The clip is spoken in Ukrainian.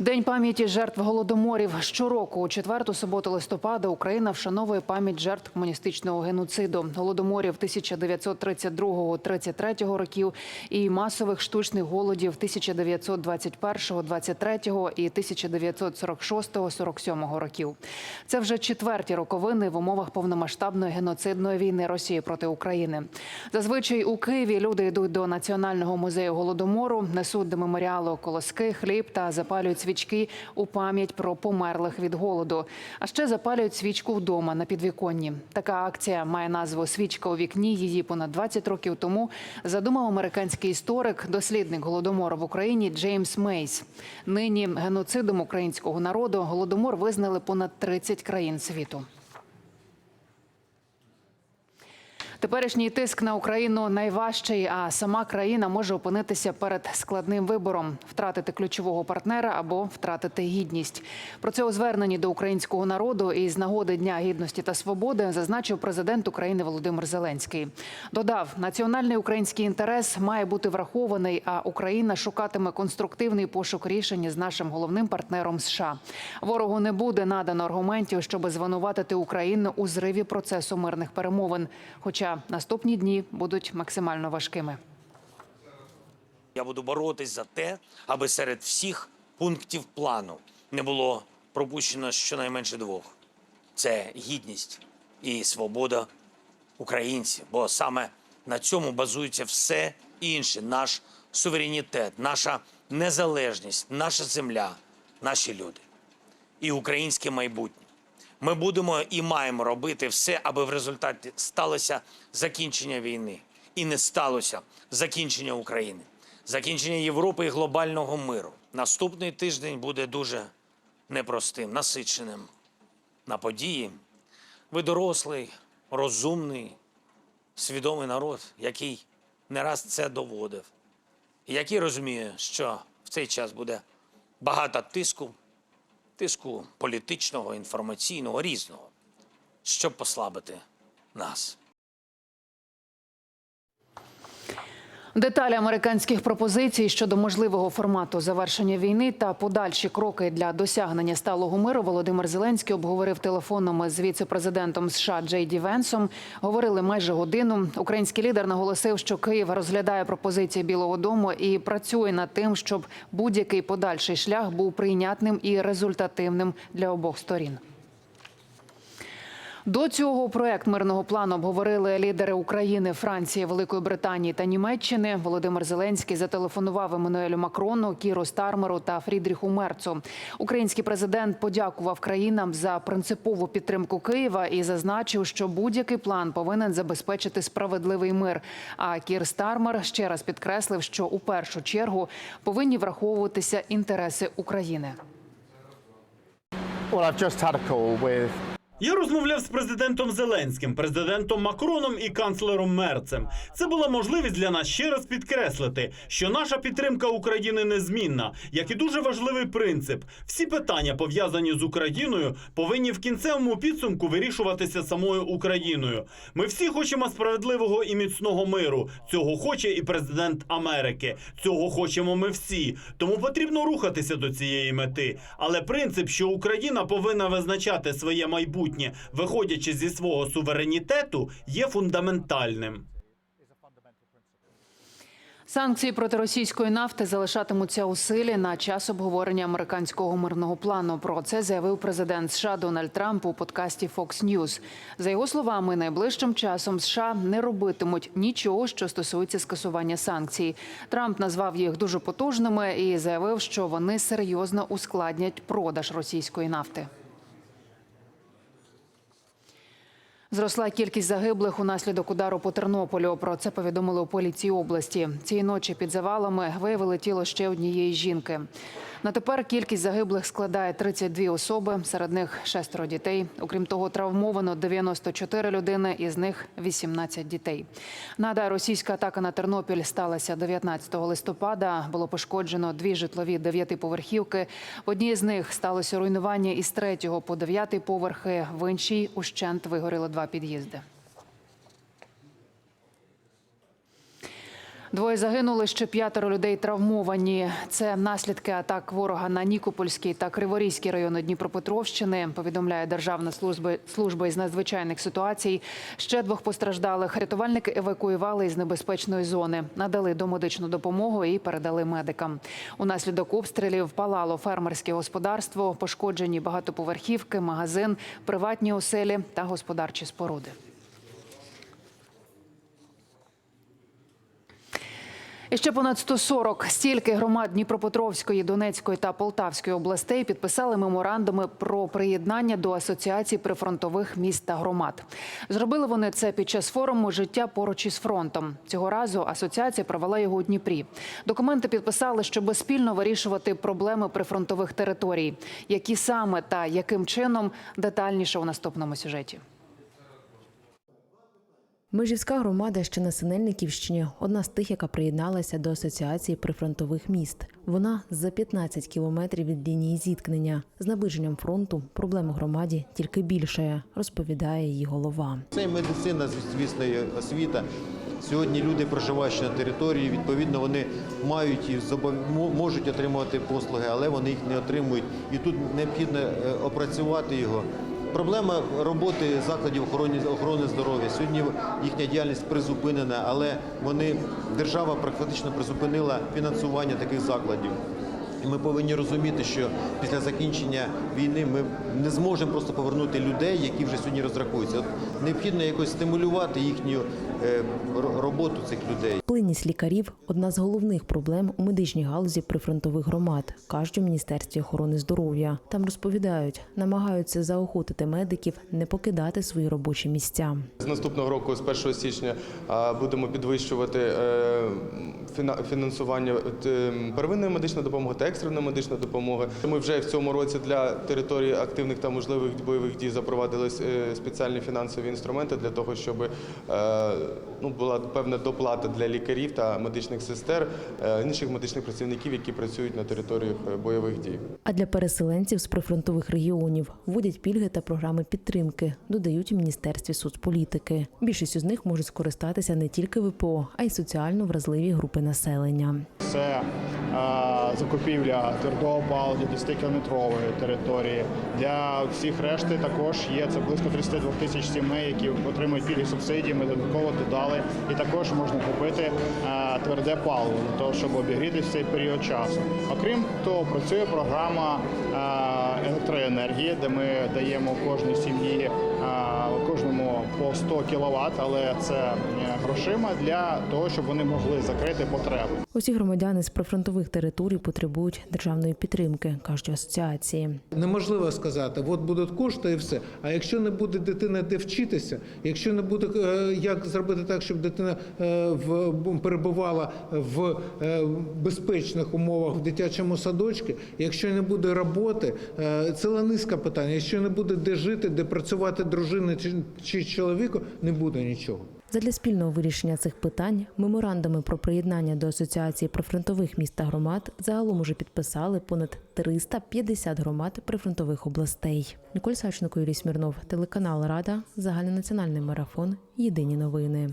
День пам'яті жертв голодоморів щороку у четверту суботу листопада Україна вшановує пам'ять жертв комуністичного геноциду, голодоморів 1932-33 років і масових штучних голодів 1921-23 і 1946-47 років. Це вже четверті роковини в умовах повномасштабної геноцидної війни Росії проти України. Зазвичай у Києві люди йдуть до національного музею голодомору, несуть до меморіалу колоски, хліб та запалюють свічки у пам'ять про померлих від голоду. А ще запалюють свічку вдома на підвіконні. Така акція має назву Свічка у вікні. Її понад 20 років тому задумав американський історик, дослідник голодомору в Україні Джеймс Мейс. Нині геноцидом українського народу голодомор визнали понад 30 країн світу. Теперішній тиск на Україну найважчий, а сама країна може опинитися перед складним вибором: втратити ключового партнера або втратити гідність. Про це у зверненні до українського народу із нагоди Дня гідності та свободи зазначив президент України Володимир Зеленський. Додав, національний український інтерес має бути врахований, а Україна шукатиме конструктивний пошук рішення з нашим головним партнером США. Ворогу не буде надано аргументів, щоб звинуватити Україну у зриві процесу мирних перемовин. Хоча наступні дні будуть максимально важкими. Я буду боротись за те, аби серед всіх пунктів плану не було пропущено щонайменше двох: це гідність і свобода українців. Бо саме на цьому базується все інше: наш суверенітет, наша незалежність, наша земля, наші люди і українське майбутнє. Ми будемо і маємо робити все, аби в результаті сталося закінчення війни і не сталося закінчення України, закінчення Європи і глобального миру. Наступний тиждень буде дуже непростим, насиченим на події. Ви дорослий, розумний, свідомий народ, який не раз це доводив, і який розуміє, що в цей час буде багато тиску, тиску політичного, інформаційного, різного, щоб послабити нас. Деталі американських пропозицій щодо можливого формату завершення війни та подальші кроки для досягнення сталого миру Володимир Зеленський обговорив телефоном з віце-президентом США Джей Ді Венсом. Говорили майже годину. Український лідер наголосив, що Київ розглядає пропозиції Білого Дому і працює над тим, щоб будь-який подальший шлях був прийнятним і результативним для обох сторін. До цього проект мирного плану обговорили лідери України, Франції, Великої Британії та Німеччини. Володимир Зеленський зателефонував Еммануелю Макрону, Кіру Стармеру та Фрідріху Мерцу. Український президент подякував країнам за принципову підтримку Києва і зазначив, що будь-який план повинен забезпечити справедливий мир. А Кір Стармер ще раз підкреслив, що у першу чергу повинні враховуватися інтереси України. Well, I've just had a call with Я розмовляв з президентом Зеленським, президентом Макроном і канцлером Мерцем. Це була можливість для нас ще раз підкреслити, що наша підтримка України незмінна, як і дуже важливий принцип. Всі питання, пов'язані з Україною, повинні в кінцевому підсумку вирішуватися самою Україною. Ми всі хочемо справедливого і міцного миру. Цього хоче і президент Америки. Цього хочемо ми всі. Тому потрібно рухатися до цієї мети. Але принцип, що Україна повинна визначати своє майбутнє, виходячи зі свого суверенітету, є фундаментальним. Санкції проти російської нафти залишатимуться у силі на час обговорення американського мирного плану. Про це заявив президент США Дональд Трамп у подкасті Fox News. За його словами, найближчим часом США не робитимуть нічого, що стосується скасування санкцій. Трамп назвав їх дуже потужними і заявив, що вони серйозно ускладнять продаж російської нафти. Зросла кількість загиблих унаслідок удару по Тернополю. Про це повідомили у поліції області. Цієї ночі під завалами виявили тіло ще однієї жінки. На тепер кількість загиблих складає 32 особи, серед них шестеро дітей. Окрім того, травмовано 94 людини, із них 18 дітей. Нагадаю, російська атака на Тернопіль сталася 19 листопада. Було пошкоджено дві житлові дев'ятиповерхівки. В одній з них сталося руйнування із третього по дев'ятий поверхи. В іншій ущент вигоріло два під'їзди. Двоє загинули, ще п'ятеро людей травмовані. Це наслідки атак ворога на Нікопольський та Криворізький райони Дніпропетровщини. Повідомляє Державна служба служба із надзвичайних ситуацій. Ще двох постраждалих рятувальники евакуювали із небезпечної зони, надали домедичну допомогу і передали медикам. Унаслідок обстрілів палало фермерське господарство, пошкоджені багатоповерхівки, магазин, приватні оселі та господарчі споруди. Ще понад 140 стільки громад Дніпропетровської, Донецької та Полтавської областей підписали меморандуми про приєднання до асоціації прифронтових міст та громад. Зробили вони це під час форуму Життя поруч із фронтом. Цього разу асоціація провела його у Дніпрі. Документи підписали, щоб спільно вирішувати проблеми прифронтових територій. Які саме та яким чином детальніше у наступному сюжеті. Межівська громада, що на Синельниківщині, одна з тих, яка приєдналася до асоціації прифронтових міст. Вона за 15 кілометрів від лінії зіткнення. З наближенням фронту проблем громаді тільки більшає, розповідає її голова. Це медицина, звісно, освіта. Сьогодні люди, проживаючи на території, відповідно, вони мають і можуть отримувати послуги, але вони їх не отримують. І тут необхідно е, опрацювати його. Проблема роботи закладів охорони, охорони здоров'я. Сьогодні їхня діяльність призупинена, але вони держава практично призупинила фінансування таких закладів. І Ми повинні розуміти, що після закінчення війни ми не зможемо просто повернути людей, які вже сьогодні розрахуються. От необхідно якось стимулювати їхню е, роботу цих людей. Плинність лікарів одна з головних проблем у медичній галузі прифронтових громад, кажуть у міністерстві охорони здоров'я. Там розповідають, намагаються заохотити медиків не покидати свої робочі місця. З наступного року, з 1 січня, а, будемо підвищувати е, фінансування е, первинної медичної допомоги та екстреної медичної допомоги. Ми вже в цьому році для території активних та можливих бойових дій запровадили е, спеціальні фінансові інструменти для того, щоб е, ну, була певна доплата для лікарів та медичних сестер, е, інших медичних працівників, які працюють на територіях бойових дій. А для переселенців з прифронтових регіонів вводять пільги та програми підтримки, додають у міністерстві соцполітики. Більшістю з них можуть скористатися не тільки ВПО, а й соціально вразливі групи населення. Це е, закупівля твердого палива для 10-кілометрової території. Для всіх решти також є це близько 32 тисяч сімей, які отримують пільги субсидії. Ми додатково додали. І також можна купити е, тверде паливо для того, щоб обігрітися в цей період часу. Окрім того, працює програма е, електроенергії, де ми даємо кожній сім'ї е, кожному по 100 кВт, але це е, грошима для того, щоб вони могли закрити потреби. Усі громадяни з прифронтових територій потребують державної підтримки, кажуть асоціації. Неможливо сказати, от будуть кошти і все. А якщо не буде дитина де вчитися, якщо не буде е, як зробити так, щоб дитина в перебувала в безпечних умовах в дитячому садочку, якщо не буде роботи, ціла низка питань. Якщо не буде де жити, де працювати дружина чи, чи чоловіку, не буде нічого. Задля спільного вирішення цих питань меморандуми про приєднання до асоціації прифронтових міст та громад загалом уже підписали понад 350 громад прифронтових областей. Ніколь Саченко, Юрій Смірнов, телеканал Рада, загальнонаціональний марафон. Єдині новини.